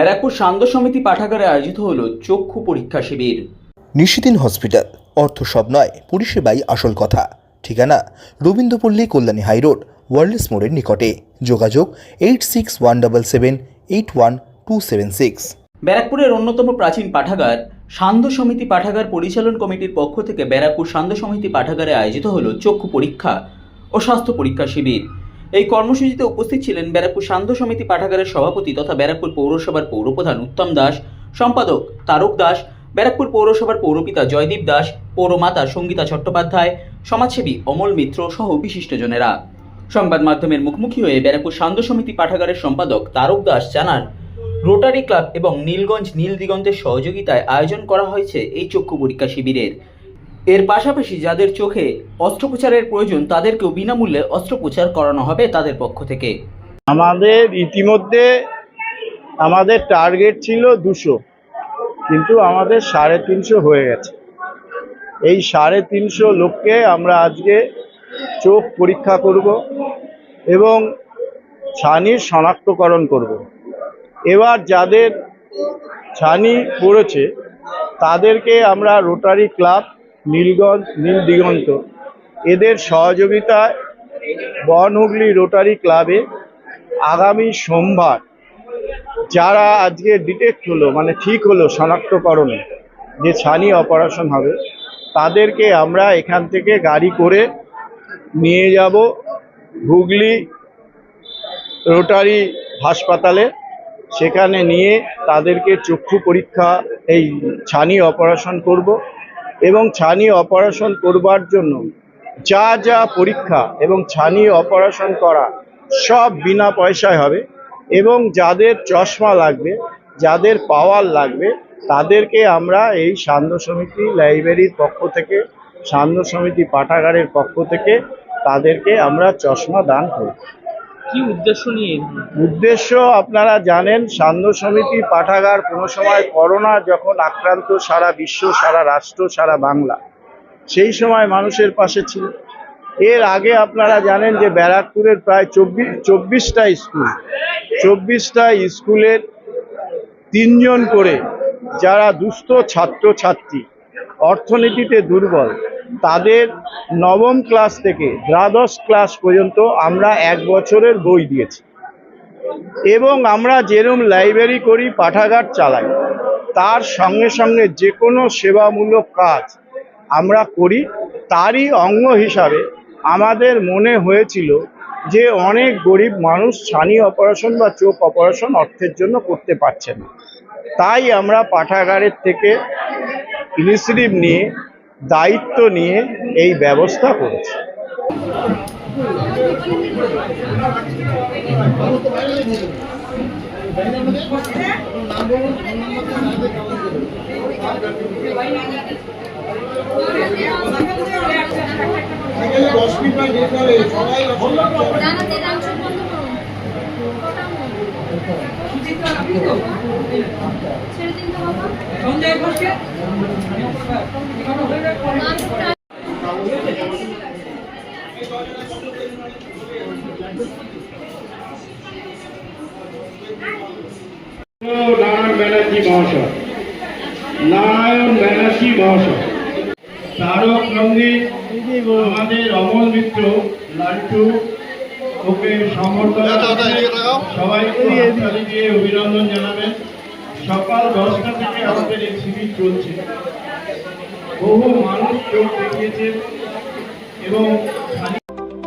ব্যারাকপুর সান্ধ্য সমিতি পাঠাগারে আয়োজিত হলো চক্ষু পরীক্ষা শিবির। নিশিদিন হসপিটাল অর্থ সব নয় পরিষেবাই আসল কথা। ঠিকানা রবীন্দ্রপল্লী কল্যাণী হাইরোড ওয়ার্ল্ডস মোড়ের নিকটে। যোগাযোগ eight six one double seven eight one two seven six. ব্যারাকপুরের অন্যতম প্রাচীন পাঠাগার সান্ধ্য সমিতি পাঠাগার পরিচালন কমিটির পক্ষ থেকে ব্যারাকপুর সান্ধ্য সমিতি পাঠাগারে আয়োজিত হলো চক্ষু পরীক্ষা ও স্বাস্থ্য পরীক্ষা শিবির। এই কর্মসূচিতে উপস্থিত ছিলেন ব্যারাকপুর সান্ধ্য সমিতি পাঠাগারের সভাপতি তথা ব্যারাকপুর পৌরসভার পৌরপ্রধান উত্তম দাস, সম্পাদক তারক দাস, ব্যারাকপুর পৌরসভার পৌরপিতা জয়দীপ দাস, পৌরমাতা সঙ্গীতা চট্টোপাধ্যায়, সমাজসেবী অমল মিত্র সহ বিশিষ্টজনেরা। সংবাদ মাধ্যমের মুখোমুখি হয়ে ব্যারাকপুর সান্ধ্য সমিতি পাঠাগারের সম্পাদক তারক দাস জানান, রোটারি ক্লাব এবং নীলগঞ্জ নীল দিগন্তের সহযোগিতায় আয়োজন করা হয়েছে এই চক্ষু পরীক্ষা শিবিরের। এর পাশাপাশি যাদের চোখে অস্ত্রোপচারের প্রয়োজন, তাদেরকেও বিনামূল্যে অস্ত্রোপচার করানো হবে তাদের পক্ষ থেকে। আমাদের ইতিমধ্যে আমাদের টার্গেট ছিল দুশো, কিন্তু আমাদের সাড়ে তিনশো হয়ে গেছে। এই সাড়ে তিনশো লোককে আমরা আজকে চোখ পরীক্ষা করব এবং ছানির শনাক্তকরণ করব। এবার যাদের ছানি পড়েছে, তাদেরকে আমরা রোটারি ক্লাব নীলগঞ্জ নীল দিগন্ত এদের সহযোগিতায় বনহুগলি রোটারি ক্লাবে আগামী সোমবার, যারা আজকে ডিটেক্ট হলো মানে ঠিক হলো শনাক্তকরণে যে ছানি অপারেশন হবে, তাদেরকে আমরা এখান থেকে গাড়ি করে নিয়ে যাব হুগলি রোটারি হাসপাতালে। সেখানে নিয়ে তাদেরকে চক্ষু পরীক্ষা, এই ছানি অপারেশন করব। এবং ছানি অপারেশন করবার জন্য যা যা পরীক্ষা এবং ছানি অপারেশন করা সব বিনা পয়সায় হবে এবং যাদের চশমা লাগবে, যাদের পাওয়ার লাগবে, তাদেরকে আমরা এই সান্ধ্য সমিতি লাইব্রেরির পক্ষ থেকে, সান্ধ্য সমিতি পাঠাগারের পক্ষ থেকে তাদেরকে আমরা চশমা দান করব উদ্দেশ্য উদ্দেশ্য আপনারা জানেন, সান্ধ্য সমিতি পাঠাগার কোনো সময় করোনা যখন আক্রান্ত সারা বিশ্ব, সারা রাষ্ট্র, সারা বাংলা, সেই সময় মানুষের পাশে ছিল। এর আগে আপনারা জানেন যে ব্যারাকপুরের প্রায় চব্বিশ চব্বিশটা স্কুল, চব্বিশটা স্কুলের তিনজন করে যারা দুস্থ ছাত্রছাত্রী, অর্থনীতিতে দুর্বল তাদের নবম ক্লাস থেকে দ্বাদশ ক্লাস পর্যন্ত আমরা এক বছরের বই দিয়েছি। এবং আমরা যেরম লাইব্রেরি করি, পাঠাগার চালাই, তার সঙ্গে সঙ্গে যে কোনো সেবামূলক কাজ আমরা করি, তারই অঙ্গ হিসাবে আমাদের মনে হয়েছিল যে অনেক গরিব মানুষ ছানি অপারেশন বা চোখ অপারেশন অর্থের জন্য করতে পারছে না। তাই আমরা পাঠাগারের থেকে ইনিশিয়েটিভ নিয়ে দায়িত্ব নিয়ে এই ব্যবস্থা করেছি। ছেড়ে দিন নারায়ণ দিয়ে অভিনন্দন জানাবেন সকাল দশটা থেকে আমাদের এই শিবির চলছে বহু মানুষ যোগ দেখিয়েছে এবং